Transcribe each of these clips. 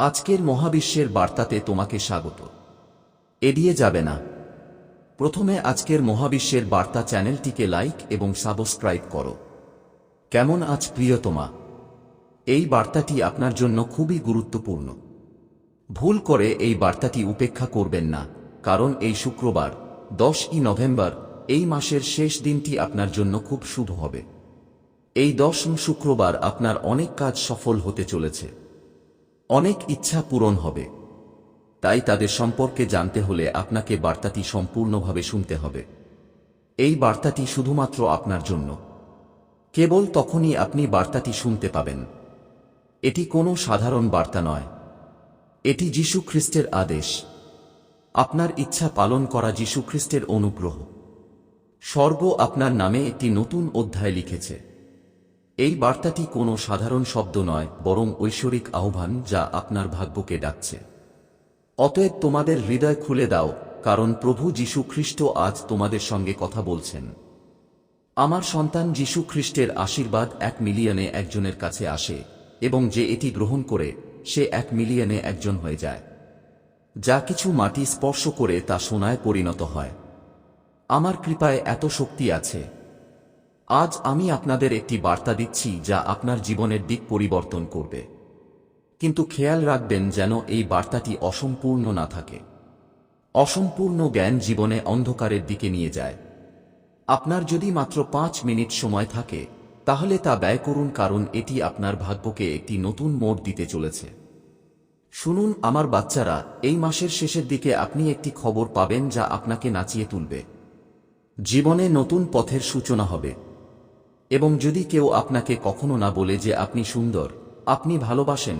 আজকের মহাবিশ্বের বার্তাতে তোমাকে স্বাগত। এড়িয়ে যাবে না। প্রথমে আজকের মহাবিশ্বের বার্তা চ্যানেলটিকে লাইক এবং সাবস্ক্রাইব করো। কেমন আজ প্রিয়তমা? এই বার্তাটি আপনার জন্য খুবই গুরুত্বপূর্ণ। ভুল করে এই বার্তাটি উপেক্ষা করবেন না, কারণ এই শুক্রবার, দশই নভেম্বর, এই মাসের শেষ দিনটি আপনার জন্য খুব শুভ হবে। এই দশম শুক্রবার আপনার অনেক কাজ সফল হতে চলেছে। অনেক ইচ্ছা পূরণ হবে। তাই তাদের সম্পর্কে জানতে হলে আপনাকে বার্তাটি সম্পূর্ণভাবে শুনতে হবে। এই বার্তাটি শুধুমাত্র আপনার জন্য। কেবল তখনই আপনি বার্তাটি শুনতে পাবেন। এটি কোনো সাধারণ বার্তা নয়। এটি যীশু খ্রিস্টের আদেশ। আপনার ইচ্ছা পালন করা যীশু খ্রিস্টের অনুগ্রহ। স্বর্গ আপনার নামে একটি নতুন অধ্যায় লিখেছে। এই বার্তাটি কোনো সাধারণ শব্দ নয়, বরং ঐশ্বরিক আহ্বান যা আপনার ভাগ্যকে ডাকছে। অতএব তোমাদের হৃদয় খুলে দাও, কারণ প্রভু যীশু খ্রিস্ট আজ তোমাদের সঙ্গে কথা বলছেন। আমার সন্তান যীশু খ্রিস্টের আশীর্বাদ এক মিলিয়নে একজনের কাছে আসে, এবং যে এটি গ্রহণ করে, সে এক মিলিয়নে একজন হয়ে যায়। যা কিছু মাটি স্পর্শ করে তা সোনায় পরিণত হয়। আমার কৃপায় এত শক্তি আছে আজ আমি আপনাদের একটি বার্তা দিচ্ছি যা আপনার জীবনের দিক পরিবর্তন করবে। কিন্তু খেয়াল রাখবেন যেন এই বার্তাটি অসম্পূর্ণ না থাকে। অসম্পূর্ণ জ্ঞান জীবনে অন্ধকারের দিকে নিয়ে যায়। আপনার যদি মাত্র পাঁচ মিনিট সময় থাকে, তাহলে তা ব্যয় করুন কারণ এটি আপনার ভাগ্যকে একটি নতুন মোড় দিতে চলেছে। শুনুন আমার বাচ্চারা, এই মাসের শেষের দিকে আপনি একটি খবর পাবেন যা আপনাকে নাচিয়ে তুলবে। জীবনে নতুন পথের সূচনা হবে। এবং যদি কেউ আপনাকে কখনো না বলে যে আপনি সুন্দর, আপনি ভালোবাসেন,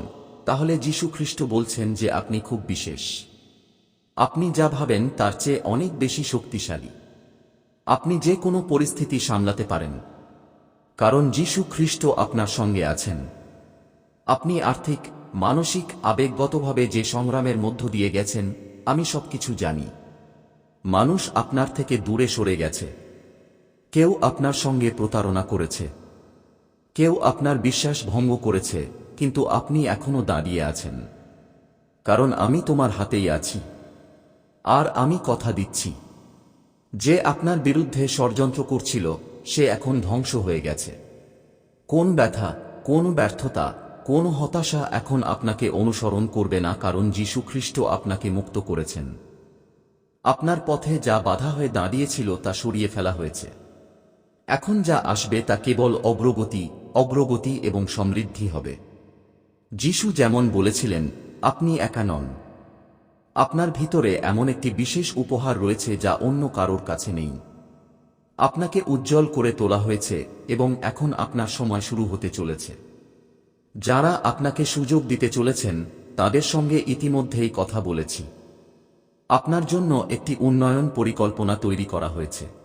তাহলে যীশু খ্রিস্ট বলছেন যে আপনি খুব বিশেষ। আপনি যা ভাবেন তার চেয়ে অনেক বেশি শক্তিশালী। আপনি যে কোনো পরিস্থিতি সামলাতে পারেন। কারণ যীশু খ্রিস্ট আপনার সঙ্গে আছেন। আপনি আর্থিক, মানসিক, আবেগগতভাবে যে সংগ্রামের মধ্য দিয়ে গেছেন, আমি সবকিছু জানি। মানুষ আপনার থেকে দূরে সরে গেছে। কেউ আপনার সঙ্গে প্রতারণা করেছে। কেউ আপনার বিশ্বাস ভঙ্গ করেছে, কিন্তু আপনি এখনও দাঁড়িয়ে আছেন। কারণ আমি তোমার হাতেই আছি। আর আমি কথা দিচ্ছি। যে আপনার বিরুদ্ধে ষড়যন্ত্র করছিল, সে এখন ধ্বংস হয়ে গেছে। কোন ব্যথা, কোন ব্যর্থতা, কোন হতাশা এখন আপনাকে অনুসরণ করবে না কারণ যীশু খ্রিস্ট আপনাকে মুক্ত করেছেন। আপনার পথে যা বাধা হয়ে দাঁড়িয়েছিল তা সরিয়ে ফেলা হয়েছে। এখন যা আসবে তা কেবল অগ্রগতি অগ্রগতি এবং সমৃদ্ধি হবে। যিশু যেমন বলেছিলেন, আপনি একা নন। আপনার ভিতরে এমন একটি বিশেষ উপহার রয়েছে যা অন্য কারোর কাছে নেই। আপনাকে উজ্জ্বল করে তোলা হয়েছে এবং এখন আপনার সময় শুরু হতে চলেছে। যারা আপনাকে সুযোগ দিতে চলেছেন, তাদের সঙ্গে ইতিমধ্যেই কথা বলেছি। আপনার জন্য একটি উন্নয়ন পরিকল্পনা তৈরি করা হয়েছে।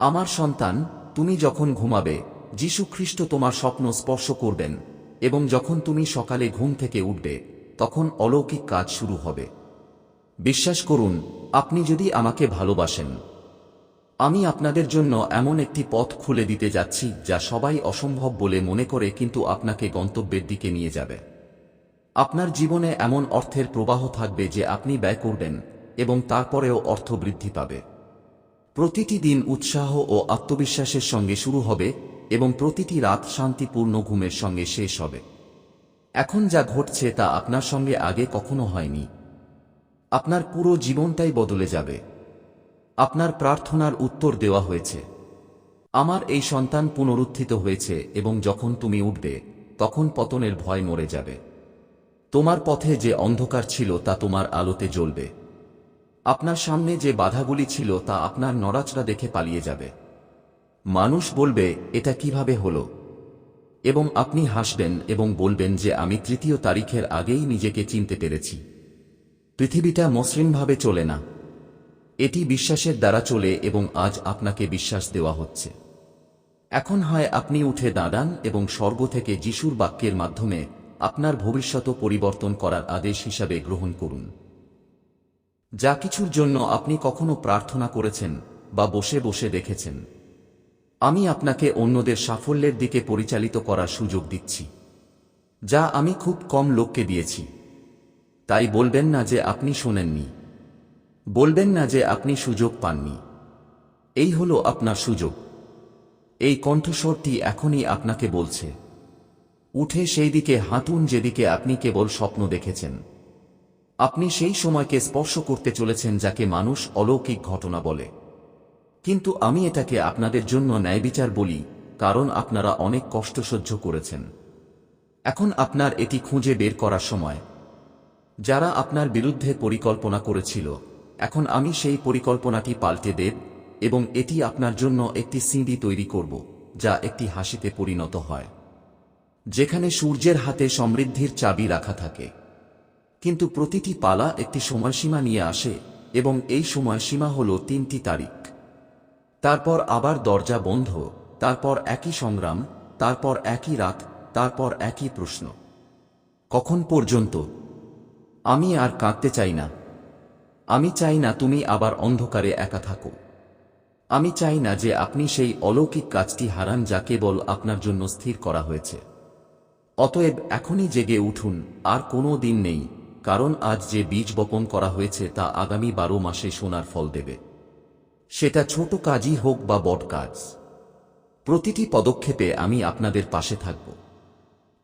আমার সন্তান, তুমি যখন ঘুমাবে যীশু খ্রিস্ট তোমার স্বপ্ন স্পর্শ করবেন, এবং যখন তুমি সকালে ঘুম থেকে উঠবে, তখন অলৌকিক কাজ শুরু হবে। বিশ্বাস করুন, আপনি যদি আমাকে ভালোবাসেন, আমি আপনাদের জন্য এমন একটি পথ খুলে দিতে যাচ্ছি যা সবাই অসম্ভব বলে মনে করে কিন্তু আপনাকে গন্তব্যের দিকে নিয়ে যাবে। আপনার জীবনে এমন অর্থের প্রবাহ থাকবে যে আপনি ব্যয় করবেন, এবং তারপরেও অর্থ বৃদ্ধি পাবে। প্রতিটি দিন উৎসাহ ও আত্মবিশ্বাসের সঙ্গে শুরু হবে এবং প্রতিটি রাত শান্তিপূর্ণ ঘুমের সঙ্গে শেষ হবে। এখন যা ঘটছে তা আপনার সঙ্গে আগে কখনো হয়নি। আপনার পুরো জীবনটাই বদলে যাবে। আপনার প্রার্থনার উত্তর দেওয়া হয়েছে। আমার এই সন্তান পুনরুত্থিত হয়েছে এবং যখন তুমি উঠবে, তখন পতনের ভয় মরে যাবে। তোমার পথে যে অন্ধকার ছিল তা তোমার আলোতে জ্বলবে। আপনার সামনে যে বাধাগুলি ছিল তা আপনার নড়াচড়া দেখে পালিয়ে যাবে। মানুষ বলবে, এটা কীভাবে হলো? এবং আপনি হাসবেন এবং বলবেন যে, আমি তৃতীয় তারিখের আগেই নিজেকে চিনতে পেরেছি। পৃথিবীটা মসৃণভাবে চলে না। এটি বিশ্বাসের দ্বারা চলে এবং আজ আপনাকে বিশ্বাস দেওয়া হচ্ছে। এখন হয় আপনি উঠে দাঁড়ান এবং স্বর্গ থেকে যিশুর বাক্যের মাধ্যমে আপনার ভবিষ্যৎ পরিবর্তন করার আদেশ হিসাবে গ্রহণ করুন। যা কিছুর জন্য আপনি কখনো প্রার্থনা করেছেন বা বসে বসে দেখেছেন। আমি আপনাকে অন্যদের সাফল্যের দিকে পরিচালিত করার সুযোগ দিচ্ছি। যা আমি খুব কম লোককে দিয়েছি। তাই বলবেন না যে আপনি শোনেননি। বলবেন না যে আপনি সুযোগ পাননি। এই হলো আপনার সুযোগ। এই কণ্ঠস্বরটি এখনই আপনাকে বলছে। উঠে সেই দিকে হাঁটুন যেদিকে আপনি কেবল স্বপ্ন দেখেছেন। আপনি সেই সময়কে স্পর্শ করতে চলেছেন যাকে মানুষ অলৌকিক ঘটনা বলে। কিন্তু আমি এটাকে আপনাদের জন্য ন্যায়বিচার বলি, কারণ আপনারা অনেক কষ্ট সহ্য করেছেন। এখন আপনার এটি খুঁজে বের করার সময়। যারা আপনার বিরুদ্ধে পরিকল্পনা করেছিল, এখন আমি সেই পরিকল্পনাটি পাল্টে দেব এবং এটি আপনার জন্য একটি সিঁড়ি তৈরি করব, যা একটি হাসিতে পরিণত হয়। যেখানে সূর্যের হাতে সমৃদ্ধির চাবি রাখা থাকে। কিন্তু প্রতিটি পালা একটি সময়সীমা নিয়ে আসে, এবং এই সময়সীমা হল তিনটি তারিখ। তারপর আবার দরজা বন্ধ, তারপর একই সংগ্রাম, তারপর একই রাত, তারপর একই প্রশ্ন। কখন পর্যন্ত? আমি আর কাঁদতে চাই না। আমি চাই না তুমি আবার অন্ধকারে একা থাকো। আমি চাই না যে আপনি সেই অলৌকিক কাজটি হারান যা কেবল আপনার জন্য স্থির করা হয়েছে। অতএব এখনই জেগে উঠুন, আর কোনো দিন নেই। কারণ আজ যে বীজ বপন করা হয়েছে তা আগামী বারো মাসে সোনার ফল দেবে। সেটা ছোট কাজই হোক বা বট কাজ। প্রতিটি পদক্ষেপে আমি আপনাদের পাশে থাকব।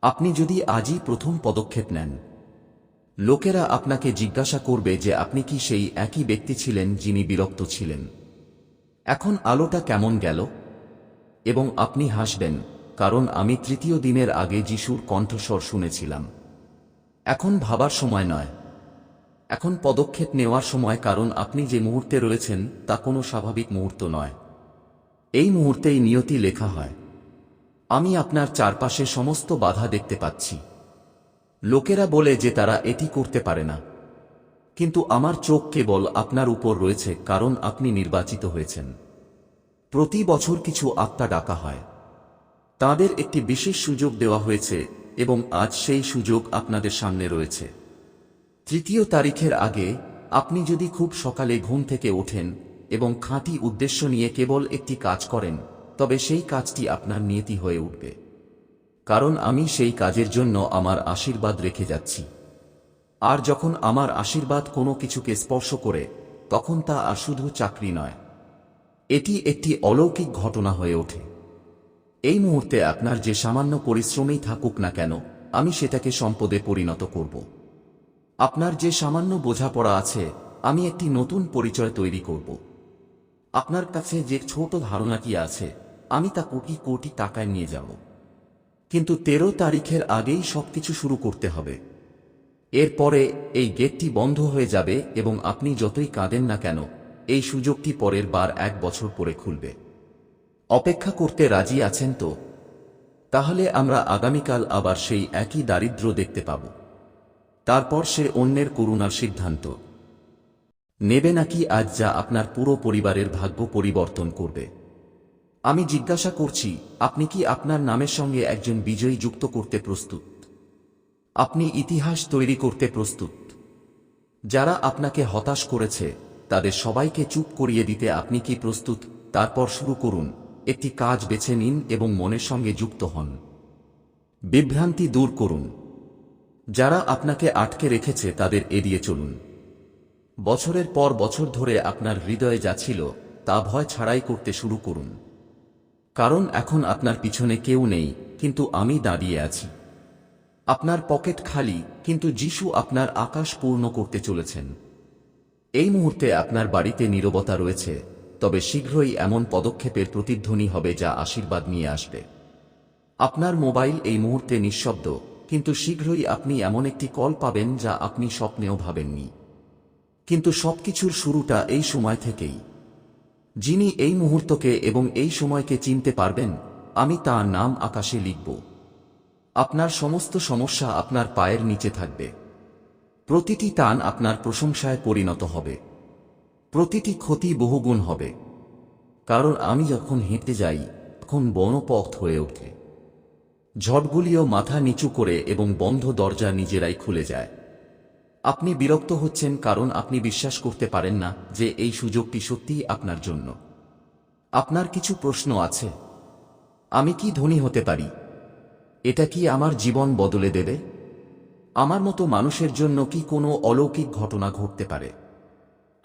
আপনি যদি আজই প্রথম পদক্ষেপ নেন, লোকেরা আপনাকে জিজ্ঞাসা করবে যে আপনি কি সেই একই ব্যক্তি ছিলেন যিনি বিরক্ত ছিলেন। এখন আলোটা কেমন গেল? এবং আপনি হাসবেন, কারণ আমি তৃতীয় দিনের আগে যিশুর কণ্ঠস্বর শুনেছিলাম। এখন ভাবার সময় নয়। এখন পদক্ষেপ নেওয়ার সময় কারণ আপনি যে মুহূর্তে রয়েছেন, তা কোনো স্বাভাবিক মুহূর্ত নয়। এই মুহূর্তেই নিয়তি লেখা হয়। আমি আপনার চারপাশে সমস্ত বাধা দেখতে পাচ্ছি। লোকেরা বলে যে তারা এটি করতে পারে না। কিন্তু আমার চোখ কেবল আপনার উপর রয়েছে, কারণ আপনি নির্বাচিত হয়েছেন। প্রতি বছর কিছু আত্মা ডাকা হয়। তাদের একটি বিশেষ সুযোগ দেওয়া হয়েছে এবং আজ সেই সুযোগ আপনাদের সামনে রয়েছে। তৃতীয় তারিখের আগে আপনি যদি খুব সকালে ঘুম থেকে ওঠেন এবং খাঁটি উদ্দেশ্য নিয়ে কেবল একটি কাজ করেন, তবে সেই কাজটি আপনার নিয়তি হয়ে উঠবে। কারণ আমি সেই কাজের জন্য আমার আশীর্বাদ রেখে যাচ্ছি। আর যখন আমার আশীর্বাদ কোনো কিছুকে স্পর্শ করে, তখন তা আর শুধু চাকরি নয়। এটি একটি অলৌকিক ঘটনা হয়ে ওঠে। এই মুহূর্তে আপনার যে সামান্য পরিশ্রমেই থাকুক না কেন, আমি সেটাকে সম্পদে পরিণত করব। আপনার যে সামান্য বোঝাপড়া আছে, আমি একটি নতুন পরিচয় তৈরি করব। আপনার কাছে যে ছোট ধারণাটি আছে, আমি তা কোটি কোটি টাকায় নিয়ে যাব। কিন্তু তেরো তারিখের আগেই সবকিছু শুরু করতে হবে। এরপরে এই গেটটি বন্ধ হয়ে যাবে এবং আপনি যতই কাঁদেন না কেন, এই সুযোগটি পরের বার এক বছর পরে খুলবে। অপেক্ষা করতে রাজি আছেন তো? তাহলে আমরা আগামীকাল আবার সেই একই দারিদ্র দেখতে পাব। তারপর সে অন্যের করুণার সিদ্ধান্ত। নেবে নাকি আজ যা আপনার পুরো পরিবারের ভাগ্য পরিবর্তন করবে? আমি জিজ্ঞাসা করছি, আপনি কি আপনার নামের সঙ্গে একজন বিজয়ী যুক্ত করতে প্রস্তুত? আপনি ইতিহাস তৈরি করতে প্রস্তুত। যারা আপনাকে হতাশ করেছে, তাদের সবাইকে চুপ করিয়ে দিতে আপনি কি প্রস্তুত? তারপর শুরু করুন। একটি কাজ বেছে নিন এবং মনের সঙ্গে যুক্ত হন। বিভ্রান্তি দূর করুন। যারা আপনাকে আটকে রেখেছে তাদের এড়িয়ে চলুন। বছরের পর বছর ধরে আপনার হৃদয়ে যা ছিল, তা ভয় ছাড়াই করতে শুরু করুন। কারণ এখন আপনার পিছনে কেউ নেই, কিন্তু আমি দাঁড়িয়ে আছি। আপনার পকেট খালি, কিন্তু যিশু আপনার আকাশ পূর্ণ করতে চলেছেন। এই মুহূর্তে আপনার বাড়িতে নীরবতা রয়েছে। তবে শীঘ্রই এমন পদক্ষেপের প্রতিধ্বনি হবে যা আশীর্বাদ নিয়ে আসবে। আপনার মোবাইল এই মুহূর্তে নিঃশব্দ, কিন্তু শীঘ্রই আপনি এমন একটি কল পাবেন যা আপনি স্বপ্নেও ভাবেননি। কিন্তু সবকিছুর শুরুটা এই সময় থেকেই। যিনি এই মুহূর্তকে এবং এই সময়কে চিনতে পারবেন, আমি তার নাম আকাশে লিখব। আপনার সমস্ত সমস্যা আপনার পায়ের নিচে থাকবে। প্রতিটি টান আপনার প্রশংসায় পরিণত হবে। প্রতিটি ক্ষতি বহুগুণ হবে। কারণ আমি যখন হেঁটে যাই, তখন বনপথ হয়ে ওঠে। ঝড়গুলিও মাথা নিচু করে এবং বন্ধ দরজা নিজেরাই খুলে যায়। আপনি বিরক্ত হচ্ছেন কারণ আপনি বিশ্বাস করতে পারেন না যে এই সুযোগটি সত্যিই আপনার জন্য। আপনার কিছু প্রশ্ন আছে। আমি কি ধনী হতে পারি? এটা কি আমার জীবন বদলে দেবে? আমার মতো মানুষের জন্য কি কোনো অলৌকিক ঘটনা ঘটতে পারে?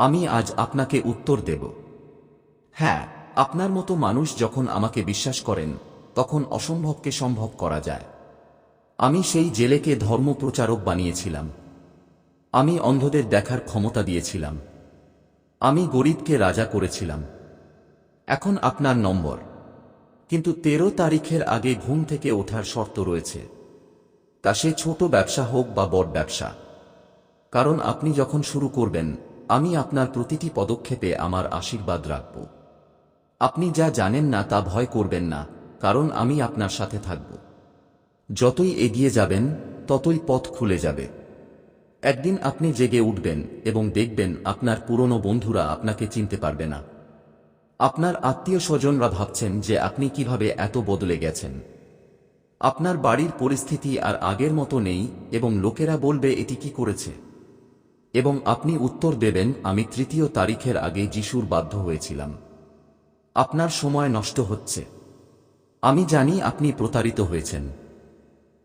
আমি আজ আপনাকে উত্তর দেব। হ্যাঁ আপনার মতো মানুষ যখন আমাকে বিশ্বাস করেন, তখন অসম্ভবকে সম্ভব করা যায়। আমি সেই জেলেকে ধর্মপ্রচারক বানিয়েছিলাম। আমি অন্ধদের দেখার ক্ষমতা দিয়েছিলাম। আমি গরিবকে রাজা করেছিলাম। এখন আপনার নম্বর। কিন্তু তেরো তারিখের আগে ঘুম থেকে ওঠার শর্ত রয়েছে। তা সে ছোট ব্যবসা হোক বা বড় ব্যবসা। কারণ আপনি যখন শুরু করবেন আমি আপনার প্রতিটি পদক্ষেপে আমার আশীর্বাদ রাখব। আপনি যা জানেন না তা ভয় করবেন না, কারণ আমি আপনার সাথে থাকব। যতই এগিয়ে যাবেন, ততই পথ খুলে যাবে। একদিন আপনি জেগে উঠবেন এবং দেখবেন আপনার পুরনো বন্ধুরা আপনাকে চিনতে পারবে না। আপনার আত্মীয় স্বজনরা ভাবছেন যে আপনি কীভাবে এত বদলে গেছেন। আপনার বাড়ির পরিস্থিতি আর আগের মতো নেই এবং লোকেরা বলবে, এটি কি করেছে? এবং আপনি উত্তর দেবেন, আমি তৃতীয় তারিখের আগে যিশুর বাধ্য হয়েছিলাম। আপনার সময় নষ্ট হচ্ছে। আমি জানি আপনি প্রতারিত হয়েছেন।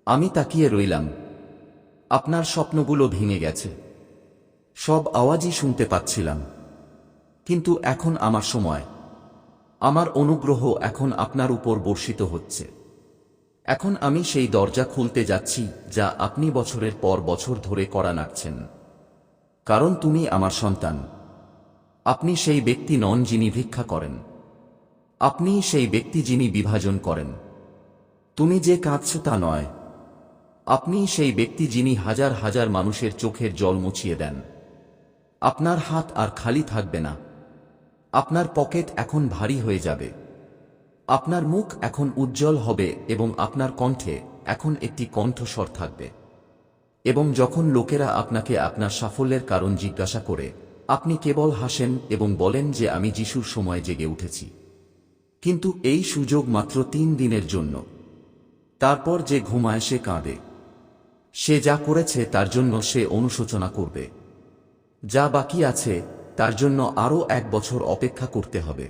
আমি তাকিয়ে রইলাম। আপনার স্বপ্নগুলো ভেঙে গেছে। সব আওয়াজই শুনতে পাচ্ছিলাম। কিন্তু এখন আমার সময়। আমার অনুগ্রহ এখন আপনার উপর বর্ষিত হচ্ছে। এখন আমি সেই দরজা খুলতে যাচ্ছি, যা আপনি বছরের পর বছর ধরে করা নাড়ছেন। কারণ তুমি আমার সন্তান। আপনি সেই ব্যক্তি নন যিনি ভিক্ষা করেন। আপনি সেই ব্যক্তি যিনি বিভাজন করেন। তুমি যে কাঁদছ তা নয়। আপনি সেই ব্যক্তি যিনি হাজার হাজার মানুষের চোখের জল মুছিয়ে দেন। আপনার হাত আর খালি থাকবে না। আপনার পকেট এখন ভারী হয়ে যাবে। আপনার মুখ এখন উজ্জ্বল হবে এবং আপনার কণ্ঠে এখন একটি কণ্ঠস্বর থাকবে। এবং যখন লোকেরা আপনাকে আপনার সাফল্যের কারণ জিজ্ঞাসা করে, আপনি কেবল হাসেন এবং বলেন যে আমি যিশুর সময় জেগে উঠেছি। কিন্তু এই সুযোগ মাত্র তিন দিনের জন্য। তারপর যে ঘুমায় সে কাঁদে। সে যা করেছে তার জন্য সে অনুশোচনা করবে। যা বাকি আছে তার জন্য আরও এক বছর অপেক্ষা করতে হবে।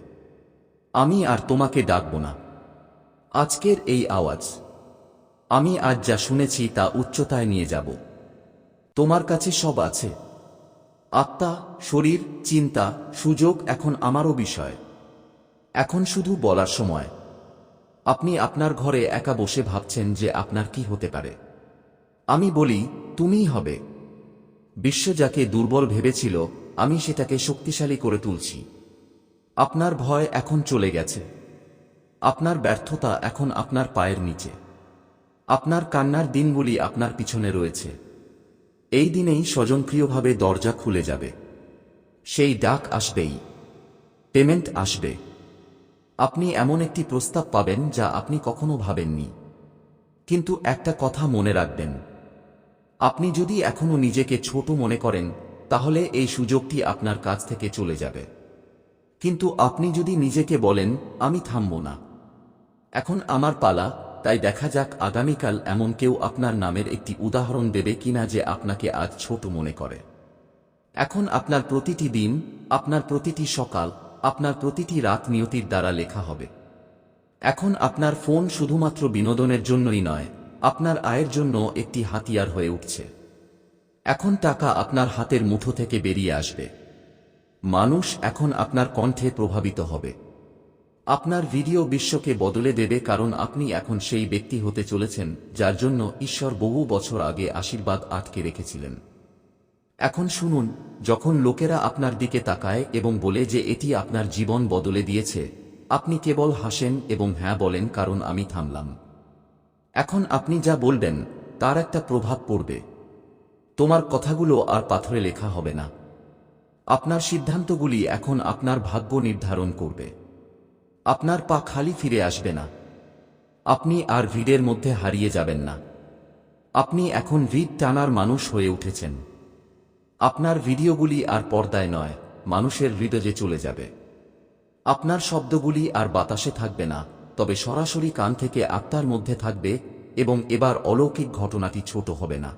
আমি আর তোমাকে ডাকব না। আজকের এই আওয়াজ। আমি আজ যা শুনেছি তা উচ্চতায় নিয়ে যাব। তোমার কাছে সব আছে। আত্মা, শরীর, চিন্তা, সুযোগ এখন আমারও বিষয়। এখন শুধু বলার সময়। আপনি আপনার ঘরে একা বসে ভাবছেন যে আপনার কি হতে পারে। আমি বলি, তুমিই হবে। বিশ্ব যাকে দুর্বল ভেবেছিল, আমি সেটাকে শক্তিশালী করে তুলছি। আপনার ভয় এখন চলে গেছে। আপনার ব্যর্থতা এখন আপনার পায়ের নিচে। আপনার কান্নার দিনগুলি আপনার পিছনে রয়েছে। এই দিনেই স্বজনপ্রিয়ভাবে দরজা খুলে যাবে। সেই ডাক আসবেই। পেমেন্ট আসবে। আপনি এমন একটি প্রস্তাব পাবেন যা আপনি কখনো ভাবেননি। কিন্তু একটা কথা মনে রাখবেন। আপনি যদি এখনও নিজেকে ছোট মনে করেন, তাহলে এই সুযোগটি আপনার কাছ থেকে চলে যাবে। কিন্তু আপনি যদি নিজেকে বলেন, আমি থামব না। এখন আমার পালা তাই দেখা যাক আগামীকাল এমন কেউ আপনার নামের একটি উদাহরণ দেবে কিনা যে আপনাকে আজ ছোট মনে করে। এখন আপনার প্রতিটি দিন, আপনার প্রতিটি সকাল, আপনার প্রতিটি রাত নিয়তির দ্বারা লেখা হবে। এখন আপনার ফোন শুধুমাত্র বিনোদনের জন্যই নয়, আপনার আয়ের জন্য একটি হাতিয়ার হয়ে উঠছে। এখন টাকা আপনার হাতের মুঠো থেকে বেরিয়ে আসবে। মানুষ এখন আপনার কণ্ঠে প্রভাবিত হবে। আপনার ভিডিও বিশ্বকে বদলে দেবে কারণ আপনি এখন সেই ব্যক্তি হতে চলেছেন, যার জন্য ঈশ্বর বহু বছর আগে আশীর্বাদ আটকে রেখেছিলেন। এখন শুনুন, যখন লোকেরা আপনার দিকে তাকায় এবং বলে যে এটি আপনার জীবন বদলে দিয়েছে, আপনি কেবল হাসেন এবং হ্যাঁ বলেন কারণ আমি থামলাম। এখন আপনি যা বলবেন, তার একটা প্রভাব পড়বে। তোমার কথাগুলো আর পাথরে লেখা হবে না। আপনার সিদ্ধান্তগুলি এখন আপনার ভাগ্য নির্ধারণ করবে। আপনার পা খালি ফিরে আসবে না। আপনি আর ভিড়ের মধ্যে হারিয়ে যাবেন না। আপনি এখন ভিড় টানার মানুষ হয়ে উঠেছেন। আপনার ভিডিওগুলি আর পর্দায় নয়, মানুষের হৃদয়ে চলে যাবে। আপনার শব্দগুলি আর বাতাসে থাকবে না, তবে সরাসরি কান থেকে আত্মার মধ্যে থাকবে এবং এবার অলৌকিক ঘটনাটি ছোট হবে না।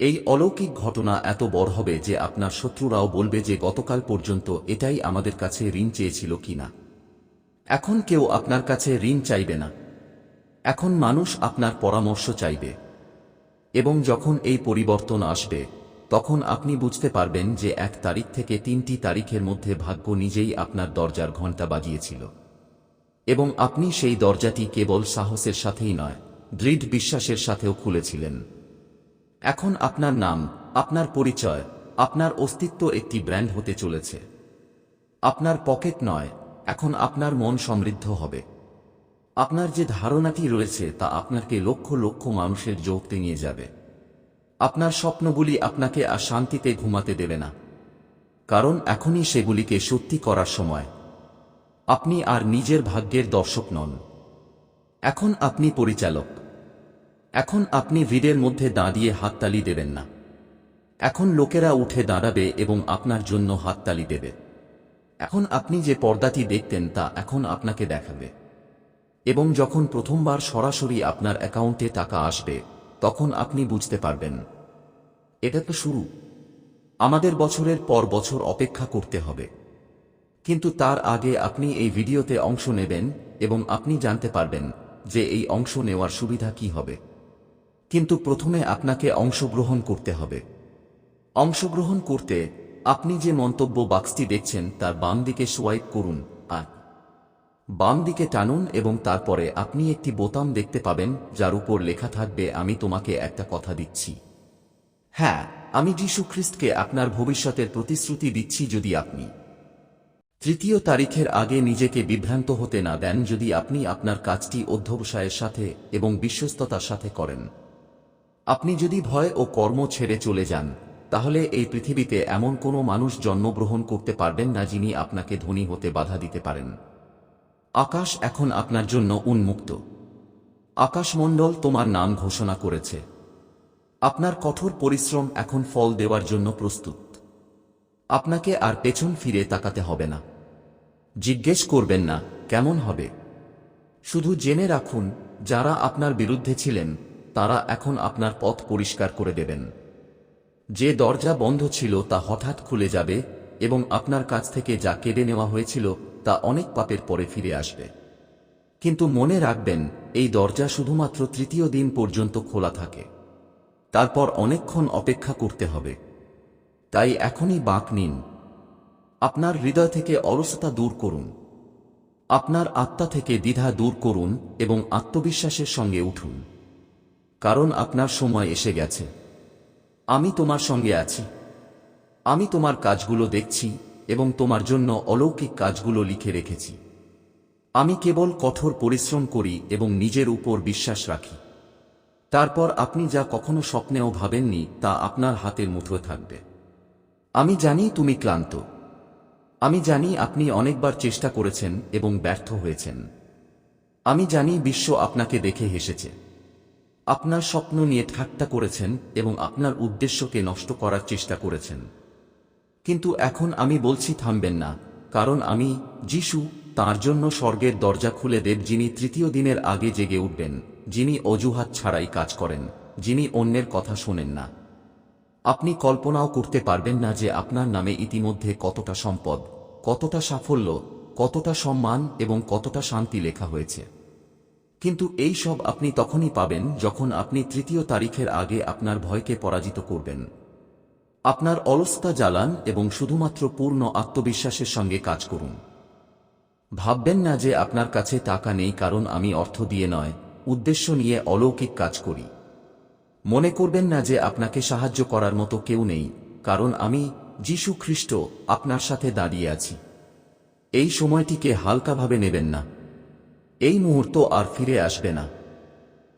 এই অলৌকিক ঘটনা এত বড় হবে যে আপনার শত্রুরাও বলবে যে গতকাল পর্যন্ত এটাই আমাদের কাছে ঋণ চেয়েছিল কিনা। এখন কেউ আপনার কাছে ঋণ চাইবে না। এখন মানুষ আপনার পরামর্শ চাইবে। এবং যখন এই পরিবর্তন আসবে, তখন আপনি বুঝতে পারবেন যে এক তারিখ থেকে তিনটি তারিখের মধ্যে ভাগ্য নিজেই আপনার দরজার ঘণ্টা বাজিয়েছিল। এবং আপনি সেই দরজাটি কেবল সাহসের সাথেই নয়, দৃঢ় বিশ্বাসের সাথেও খুলেছিলেন। এখন আপনার নাম, আপনার পরিচয়, আপনার অস্তিত্ব একটি ব্র্যান্ড হতে চলেছে। আপনার পকেট নয় এখন আপনার মন সমৃদ্ধ হবে। আপনার যে ধারণাটি রয়েছে তা আপনাকে লক্ষ লক্ষ মানুষের যোগতে নিয়ে যাবে। আপনার স্বপ্নগুলি আপনাকে আর শান্তিতে ঘুমাতে দেবে না। কারণ এখনই সেগুলিকে সত্যি করার সময়। আপনি আর নিজের ভাগ্যের দর্শক নন। এখন আপনি পরিচালক। এখন আপনি ভিড়ের মধ্যে দাঁড়িয়ে হাততালি দেবেন না। এখন লোকেরা উঠে দাঁড়াবে এবং আপনার জন্য হাততালি দেবে। এখন আপনি যে পর্দাটি দেখতেন তা এখন আপনাকে দেখাবে। এবং যখন প্রথমবার সরাসরি আপনার অ্যাকাউন্টে টাকা আসবে, তখন আপনি বুঝতে পারবেন। এটা তো শুরু। আমাদের বছরের পর বছর অপেক্ষা করতে হবে। কিন্তু তার আগে আপনি এই ভিডিওতে অংশ নেবেন এবং আপনি জানতে পারবেন যে এই অংশ নেওয়ার সুবিধা কি হবে। কিন্তু প্রথমে আপনাকে অংশগ্রহণ করতে হবে। অংশগ্রহণ করতে আপনি যে মন্তব্য বাক্সটি দেখছেন, তার বাম দিকে সোয়াইপ করুন, আর বাম দিকে টানুন এবং তারপরে আপনি একটি বোতাম দেখতে পাবেন, যার উপর লেখা থাকবে, আমি তোমাকে একটা কথা দিচ্ছি। হ্যাঁ আমি যীশু খ্রিস্টকে আপনার ভবিষ্যতের প্রতিশ্রুতি দিচ্ছি যদি আপনি তৃতীয় তারিখের আগে নিজেকে বিভ্রান্ত হতে না দেন, যদি আপনি আপনার কাজটি অধ্যবসায়ের সাথে এবং বিশ্বস্ততার সাথে করেন। আপনি যদি ভয় ও কর্ম ছেড়ে চলে যান তাহলে এই পৃথিবীতে এমন কোনো মানুষ জন্মগ্রহণ করতে পারবেন না যিনি আপনাকে ধনী হতে বাধা দিতে পারেন। আকাশ এখন আপনার জন্য উন্মুক্ত। আকাশমণ্ডল তোমার নাম ঘোষণা করেছে। আপনার কঠোর পরিশ্রম এখন ফল দেওয়ার জন্য প্রস্তুত। আপনাকে আর পেছন ফিরে তাকাতে হবে না। জিজ্ঞেস করবেন না, কেমন হবে? শুধু জেনে রাখুন, যারা আপনার বিরুদ্ধে ছিলেন, তারা এখন আপনার পথ পরিষ্কার করে দেবেন। যে দরজা বন্ধ ছিল তা হঠাৎ খুলে যাবে এবং আপনার কাছ থেকে যা কেড়ে নেওয়া হয়েছিল তা অনেক পাপের পরে ফিরে আসবে। কিন্তু মনে রাখবেন, এই দরজা শুধুমাত্র তৃতীয় দিন পর্যন্ত খোলা থাকে। তারপর অনেকক্ষণ অপেক্ষা করতে হবে। তাই এখনই বাঁক নিন। আপনার হৃদয় থেকে অলসতা দূর করুন। আপনার আত্মা থেকে দ্বিধা দূর করুন এবং আত্মবিশ্বাসের সঙ্গে উঠুন। কারণ আপনার সময় এসে গেছে। আমি তোমার সঙ্গে আছি। আমি তোমার কাজগুলো দেখছি এবং তোমার জন্য অলৌকিক কাজগুলো লিখে রেখেছি। আমি কেবল কঠোর পরিশ্রম করি এবং নিজের উপর বিশ্বাস রাখি। তারপর আপনি যা কখনো স্বপ্নেও ভাবেননি তা আপনার হাতের মুঠোয় থাকবে। আমি জানি তুমি ক্লান্ত। আমি জানি আপনি অনেকবার চেষ্টা করেছেন এবং ব্যর্থ হয়েছেন। আমি জানি বিশ্ব আপনাকে দেখে হেসেছে। আপনার স্বপ্ন নিয়ে ঠাট্টা করেছেন এবং আপনার উদ্দেশ্যকে নষ্ট করার চেষ্টা করেছেন। কিন্তু এখন আমি বলছি থামবেন না, কারণ আমি, যিশু, তার জন্য স্বর্গের দরজা খুলে দেব যিনি তৃতীয় দিনের আগে জেগে উঠবেন, যিনি অজুহাত ছাড়াই কাজ করেন, যিনি অন্যের কথা শোনেন না। আপনি কল্পনাও করতে পারবেন না যে আপনার নামে ইতিমধ্যে কতটা সম্পদ, কতটা সাফল্য, কতটা সম্মান এবং কতটা শান্তি লেখা হয়েছে। কিন্তু এই সব আপনি তখনই পাবেন যখন আপনি তৃতীয় তারিখের আগে আপনার ভয়কে পরাজিত করবেন। আপনার অলসতা জ্বালান এবং শুধুমাত্র পূর্ণ আত্মবিশ্বাসের সঙ্গে কাজ করুন। ভাববেন না যে আপনার কাছে টাকা নেই কারণ আমি অর্থ দিয়ে নয়, উদ্দেশ্য নিয়ে অলৌকিক কাজ করি। মনে করবেন না যে আপনাকে সাহায্য করার মতো কেউ নেই, কারণ আমি যীশু খ্রিস্ট, আপনার সাথে দাঁড়িয়ে আছি। এই সময়টিকে হালকাভাবে নেবেন না। এই মুহূর্ত আর ফিরে আসবে না।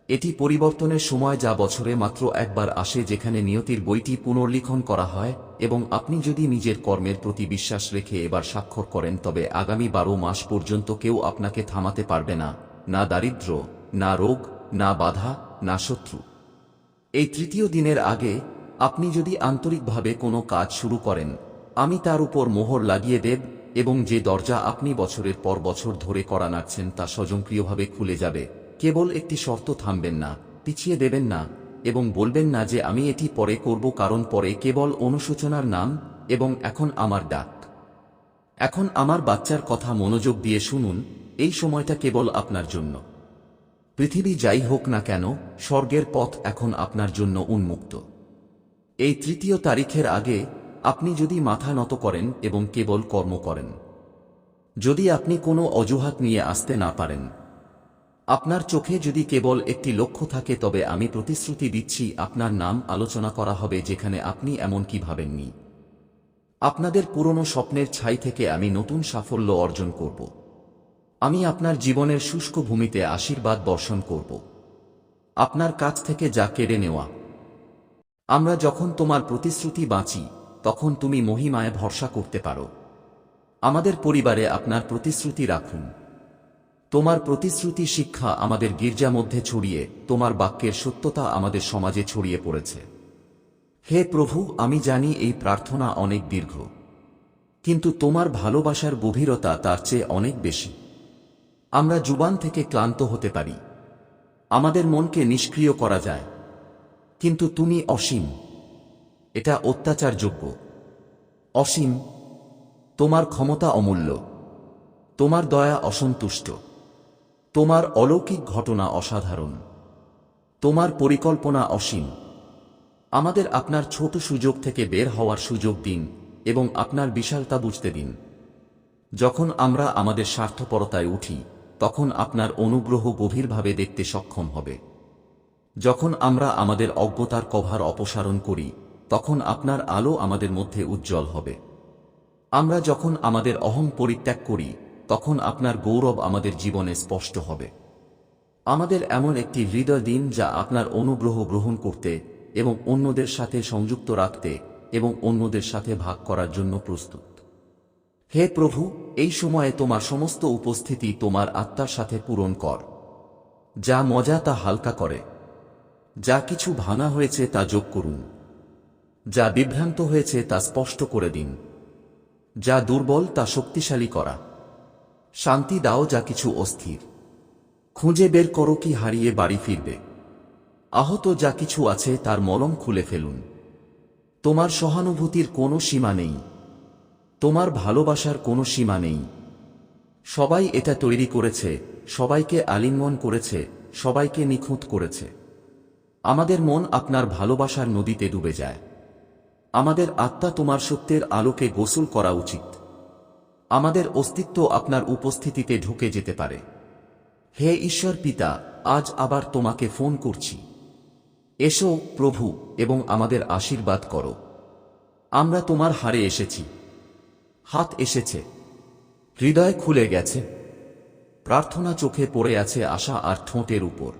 এটি পরিবর্তনের সময় যা বছরে মাত্র একবার আসে যেখানে নিয়তির বইটি পুনর্লিখন করা হয় এবং আপনি যদি নিজের কর্মের প্রতি বিশ্বাস রেখে এবার স্বাক্ষর করেন তবে আগামী বারো মাস পর্যন্ত কেউ আপনাকে থামাতে পারবে না না দারিদ্র, না রোগ, না বাধা, না শত্রু। এই তৃতীয় দিনের আগে আপনি যদি আন্তরিকভাবে কোনো কাজ শুরু করেন, আমি তার উপর মোহর লাগিয়ে দেব এবং যে দরজা আপনি বছরের পর বছর ধরে করা নাড়ছেন তা স্বয়ংক্রিয়ভাবে খুলে যাবে। কেবল একটি শর্ত থামবেন না, পিছিয়ে দেবেন না, এবং বলবেন না যে আমি এটি পরে করব কারণ পরে কেবল অনুশোচনার নাম এবং এখন আমার ডাক। এখন আমার বাচ্চার কথা মনোযোগ দিয়ে শুনুন, এই সময়টা কেবল আপনার জন্য। পৃথিবী যাই হোক না কেন, স্বর্গের পথ এখন আপনার জন্য উন্মুক্ত। এই তৃতীয় তারিখের আগে আপনি যদি মাথা নত করেন এবং কেবল কর্ম করেন। যদি আপনি কোনো অজুহাত নিয়ে আসতে না পারেন। আপনার চোখে যদি কেবল একটি লক্ষ্য থাকে, তবে আমি প্রতিশ্রুতি দিচ্ছি, আপনার নাম আলোচনা করা হবে, যেখানে আপনি এমন কি ভাবেননি। আপনাদের পুরনো স্বপ্নের ছাই থেকে আমি নতুন সাফল্য অর্জন করব। আমি আপনার জীবনের শুষ্ক ভূমিতে আশীর্বাদ বর্ষণ করব। আপনার কাছ থেকে যা কেড়ে নেওয়া। আমরা যখন তোমার প্রতিশ্রুতি বাঁচি তখন তুমি মহিমায় ভরসা করতে পারো। আমাদের পরিবারে আপনার প্রতিশ্রুতি রাখুন। তোমার প্রতিশ্রুতি শিক্ষা আমাদের গির্জা মধ্যে ছড়িয়ে, তোমার বাক্যের সত্যতা আমাদের সমাজে ছড়িয়ে পড়েছে। হে প্রভু, আমি জানি এই প্রার্থনা অনেক দীর্ঘ। কিন্তু তোমার ভালোবাসার গভীরতা তার চেয়ে অনেক বেশি। আমরা জুবান থেকে ক্লান্ত হতে পারি। আমাদের মনকে নিষ্ক্রিয় করা যায়। কিন্তু তুমি অসীম। এটা অত্যাচারযোগ্য। অসীম, তোমার ক্ষমতা অমূল্য। তোমার দয়া অসন্তুষ্ট। তোমার অলৌকিক ঘটনা অসাধারণ। তোমার পরিকল্পনা অসীম। আমাদের আপনার ছোট সুযোগ থেকে বের হওয়ার সুযোগ দিন এবং আপনার বিশালতা বুঝতে দিন। যখন আমরা আমাদের স্বার্থপরতায় উঠি, তখন আপনার অনুগ্রহ গভীরভাবে দেখতে সক্ষম হবে। যখন আমরা আমাদের অজ্ঞতার কভার অপসারণ করি তখন আপনার আলো আমাদের মধ্যে উজ্জ্বল হবে। আমরা যখন আমাদের অহং পরিত্যাগ করি, তখন আপনার গৌরব আমাদের জীবনে স্পষ্ট হবে। আমাদের এমন একটি হৃদয় দিন যা আপনার অনুগ্রহ গ্রহণ করতে এবং অন্যদের সাথে সংযুক্ত রাখতে এবং অন্যদের সাথে ভাগ করার জন্য প্রস্তুত। হে প্রভু, এই সময়ে তোমার সমস্ত উপস্থিতি তোমার আত্মার সাথে পূরণ কর। যা মজা তা হালকা করে। যা কিছু ভাঙা হয়েছে তা যোগ করুন। যা বিভ্রান্ত হয়েছে তা স্পষ্ট করে দিন। যা দুর্বল, তা শক্তিশালী করা। শান্তি দাও যা কিছু অস্থির। খুঁজে বের করো কি হারিয়ে বাড়ি ফিরবে। আহত যা কিছু আছে তার মলম খুলে ফেলুন। তোমার সহানুভূতির কোনো সীমা নেই। তোমার ভালোবাসার কোনো সীমা নেই। সবাই এটা তৈরি করেছে, সবাইকে আলিঙ্গন করেছে, সবাইকে নিখুঁত করেছে। আমাদের মন আপনার ভালোবাসার নদীতে ডুবে যায়। আমাদের আত্মা তোমার সত্যের আলোকে গোসল করা উচিত। আমাদের অস্তিত্ব আপনার উপস্থিতিতে ঢুকে যেতে পারে। হে ঈশ্বর পিতা, আজ আবার তোমাকে ফোন করছি। এসো প্রভু, এবং আমাদের আশীর্বাদ করো। আমরা তোমার হারে এসেছি। হাত এসেছে। হৃদয় খুলে গেছে। প্রার্থনা চোখে পড়ে আছে আশা আর ঠোঁটের উপর।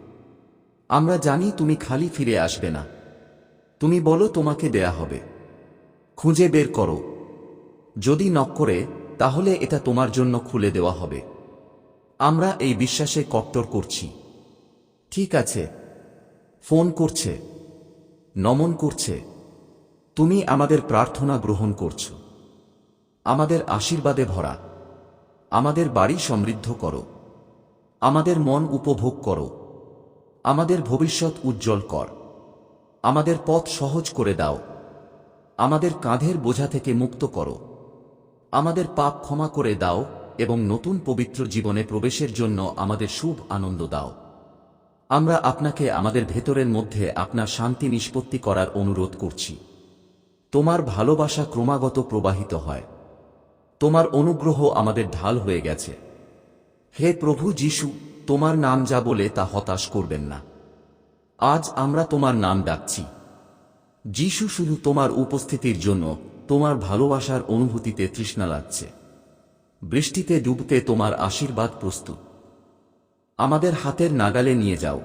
আমরা জানি তুমি খালি ফিরে আসবে না। তুমি বলো তোমাকে দেয়া হবে। খুঁজে বের করো। যদি নক করে, তাহলে এটা তোমার জন্য খুলে দেওয়া হবে। আমরা এই বিশ্বাসে কট্টর করছি। ঠিক আছে। ফোন করছে। নমন করছে। তুমি আমাদের প্রার্থনা গ্রহণ করছ। আমাদের আশীর্বাদে ভরা। আমাদের বাড়ি সমৃদ্ধ করো। আমাদের মন উপভোগ করো। আমাদের ভবিষ্যৎ উজ্জ্বল কর। আমাদের পথ সহজ করে দাও। আমাদের কাঁধের বোঝা থেকে মুক্ত করো। আমাদের পাপ ক্ষমা করে দাও এবং নতুন পবিত্র জীবনে প্রবেশের জন্য আমাদের শুভ আনন্দ দাও। আমরা আপনাকে আমাদের ভেতরের মধ্যে আপনার শান্তি নিষ্পত্তি করার অনুরোধ করছি। তোমার ভালোবাসা ক্রমাগত প্রবাহিত হয়। তোমার অনুগ্রহ আমাদের ঢাল হয়ে গেছে। হে প্রভু যিশু, তোমার নাম যা বলে তা হতাশ করবেন না। আজ আমরা তোমার নাম ডাকছি। যিশু শুধু তোমার উপস্থিতির জন্য তোমার ভালোবাসার অনুভূতিতে তৃষ্ণা লাগছে। বৃষ্টিতে ডুবতে তোমার আশীর্বাদ প্রস্তুত। আমাদের হাতের নাগালে নিয়ে যাও।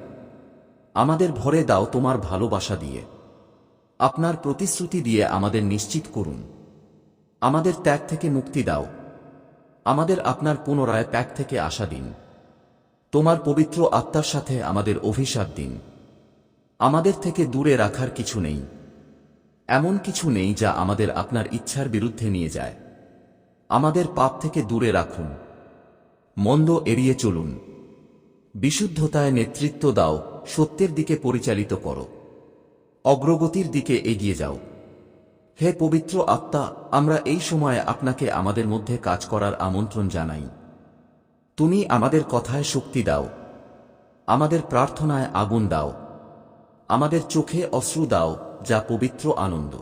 আমাদের ভরে দাও তোমার ভালোবাসা দিয়ে। আপনার প্রতিশ্রুতি দিয়ে আমাদের নিশ্চিত করুন। আমাদের ত্যাগ থেকে মুক্তি দাও। আমাদের আপনার পুনরায় ত্যাগ থেকে আশা দিন। তোমার পবিত্র আত্মার সাথে আমাদের অভিশাপ দিন। আমাদের থেকে দূরে রাখার কিছু নেই। এমন কিছু নেই যা আমাদের আপনার ইচ্ছার বিরুদ্ধে নিয়ে যায়। আমাদের পাপ থেকে দূরে রাখুন। মন্দ এড়িয়ে চলুন। বিশুদ্ধতায় নেতৃত্ব দাও, সত্যের দিকে পরিচালিত করো। অগ্রগতির দিকে এগিয়ে যাও। হে পবিত্র আত্মা, আমরা এই সময়ে আপনাকে আমাদের মধ্যে কাজ করার আমন্ত্রণ জানাই। তুমি আমাদের কথায় শক্তি দাও। আমাদের প্রার্থনায় আগুন দাও। আমাদের চোখে অশ্রু দাও, যা পবিত্র আনন্দ।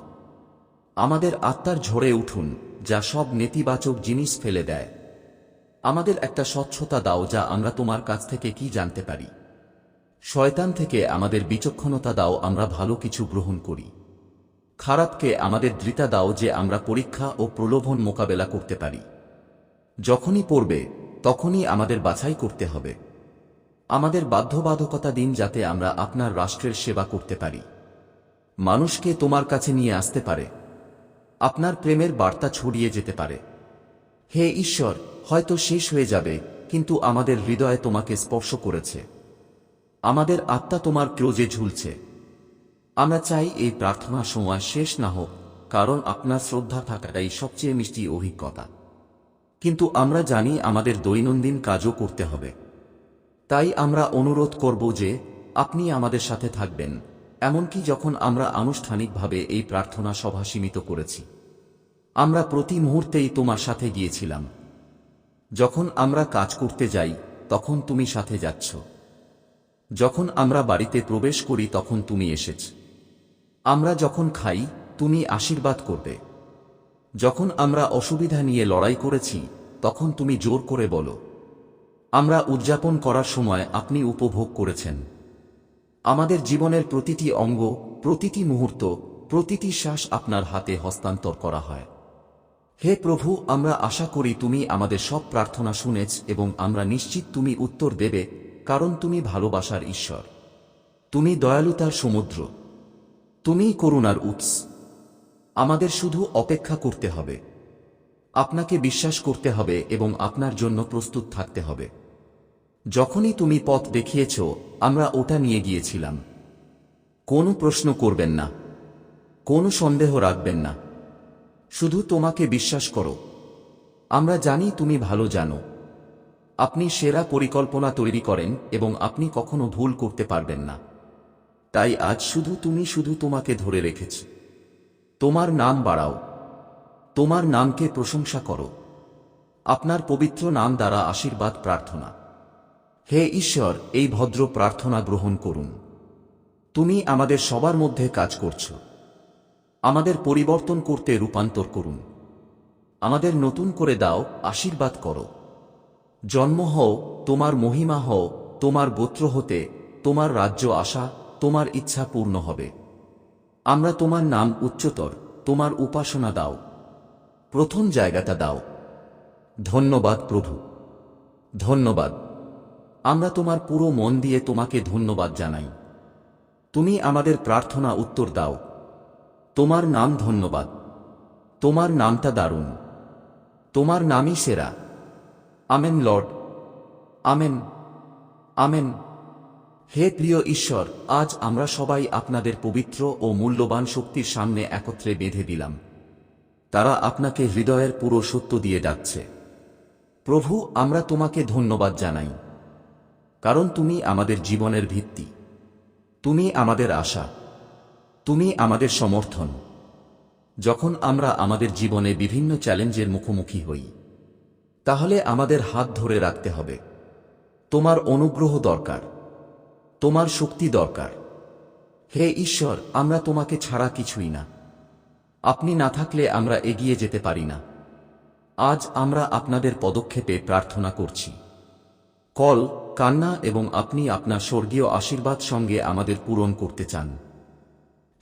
আমাদের আত্মার ঝরে উঠুন, যা সব নেতিবাচক জিনিস ফেলে দেয়। আমাদের একটা স্বচ্ছতা দাও, যা আমরা তোমার কাছ থেকে কি জানতে পারি। শয়তান থেকে আমাদের বিচক্ষণতা দাও, আমরা ভালো কিছু গ্রহণ করি। খারাপকে আমাদের দৃতা দাও, যে আমরা পরীক্ষা ও প্রলোভন মোকাবেলা করতে পারি। যখনই পড়বে, তখনই আমাদের বাছাই করতে হবে। আমাদের বাধ্যবাধকতা দিন যাতে আমরা আপনার রাষ্ট্রের সেবা করতে পারি। মানুষকে তোমার কাছে নিয়ে আসতে পারে। আপনার প্রেমের বার্তা ছড়িয়ে যেতে পারে। হে ঈশ্বর, হয়তো শেষ হয়ে যাবে, কিন্তু আমাদের হৃদয়ে তোমাকে স্পর্শ করেছে। আমাদের আত্মা তোমার ক্লোজে ঝুলছে। আমরা চাই এই প্রার্থনা সময় শেষ না হোক, কারণ আপনার শ্রদ্ধা থাকাটাই সবচেয়ে মিষ্টি অভিজ্ঞতা। কিন্তু আমরা জানি আমাদের দৈনন্দিন কাজও করতে হবে। তাই আমরা অনুরোধ করব যে, আপনি আমাদের সাথে থাকবেন, এমনকি যখন আমরা আনুষ্ঠানিকভাবে এই প্রার্থনা সভা সীমিত করেছি। আমরা প্রতি মুহূর্তেই তোমার সাথে গিয়েছিলাম। যখন আমরা কাজ করতে যাই, তখন তুমি সাথে যাচ্ছ। যখন আমরা বাড়িতে প্রবেশ করি, তখন তুমি এসেছ। আমরা যখন খাই, তুমি আশীর্বাদ করবে। যখন আমরা অসুবিধা নিয়ে লড়াই করেছি, তখন তুমি জোর করে বলো আমরা উদযাপন করার সময় আপনি উপভোগ করেছেন। আমাদের জীবনের প্রতিটি অঙ্গ, প্রতিটি মুহূর্ত, প্রতিটি শ্বাস আপনার হাতে হস্তান্তর করা হয়। হে প্রভু, আমরা আশা করি তুমি আমাদের সব প্রার্থনা শুনেছ এবং আমরা নিশ্চিত তুমি উত্তর দেবে, কারণ তুমি ভালোবাসার ঈশ্বর। তুমি দয়ালুতার সমুদ্র। তুমি করুণার উৎস। আমাদের শুধু অপেক্ষা করতে হবে। আপনাকে বিশ্বাস করতে হবে এবং আপনার জন্য প্রস্তুত থাকতে হবে। যখনই তুমি পথ দেখিয়েছ, আমরা ওটা নিয়ে গিয়েছিলাম। কোনো প্রশ্ন করবেন না। কোনো সন্দেহ রাখবেন না। শুধু তোমাকে বিশ্বাস করো। আমরা জানি তুমি ভালো জানো। আপনি সেরা পরিকল্পনা তৈরি করেন এবং আপনি কখনো ভুল করতে পারবেন না। তাই আজ শুধু তুমি শুধু তোমাকে ধরে রেখেছ। তোমার নাম বাড়াও। তোমার নামকে প্রশংসা করো। আপনার পবিত্র নাম দ্বারা আশীর্বাদ প্রার্থনা। হে ঈশ্বর, এই ভদ্র প্রার্থনা গ্রহণ করুন। তুমি আমাদের সবার মধ্যে কাজ করছ। আমাদের পরিবর্তন করতে রূপান্তর করুন। আমাদের নতুন করে দাও, আশীর্বাদ করো। জন্ম হও, তোমার মহিমা হও, তোমার গোত্র হতে, তোমার রাজ্য আসা তোমার ইচ্ছা পূর্ণ হবে। আমরা তোমার নাম উচ্চতর, তোমার উপাসনা দাও। প্রথম জায়গাটা দাও। ধন্যবাদ প্রভু। ধন্যবাদ। আমরা তোমার পুরো মন দিয়ে তোমাকে ধন্যবাদ জানাই। তুমি আমাদের প্রার্থনা উত্তর দাও। তোমার নাম ধন্যবাদ। তোমার নামটা দারুণ। তোমার নামই সেরা। Amen, lord. আমেন। আমেন। হে প্রিয় ঈশ্বর, আজ আমরা সবাই আপনাদের পবিত্র ও মূল্যবান শক্তির সামনে একত্রে বেঁধে দিলাম। তারা আপনাকে হৃদয়ের পুরো সত্য দিয়ে ডাকছে। প্রভু, আমরা তোমাকে ধন্যবাদ জানাই। কারণ তুমি আমাদের জীবনের ভিত্তি। তুমি আমাদের আশা। তুমি আমাদের সমর্থন। যখন আমরা আমাদের জীবনে বিভিন্ন চ্যালেঞ্জের মুখোমুখি হই, তাহলে আমাদের হাত ধরে রাখতে হবে। তোমার অনুগ্রহ দরকার। তোমার শক্তি দরকার। হে ঈশ্বর, আমরা তোমাকে ছাড়া কিছুই না। আপনি না থাকলে আমরা এগিয়ে যেতে পারি না। আজ আমরা আপনাদের পদক্ষেপে প্রার্থনা করছি। কল কান্না এবং আপনি আপনার স্বর্গীয় আশীর্বাদ সঙ্গে আমাদের পূরণ করতে চান।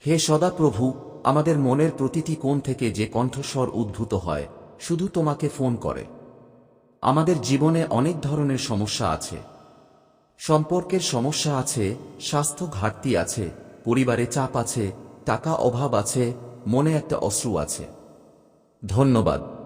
হে সদাপ্রভু, আমাদের মনের প্রতিটি কোণ থেকে যে কণ্ঠস্বর উদ্ভূত হয়, শুধু তোমাকে ফোন করে। আমাদের জীবনে অনেক ধরনের সমস্যা আছে। সম্পর্কের সমস্যা আছে, স্বাস্থ্য ঘাটতি আছে, পরিবারে চাপ আছে, টাকা অভাব আছে, মনে একটা অশ্রু আছে। ধন্যবাদ।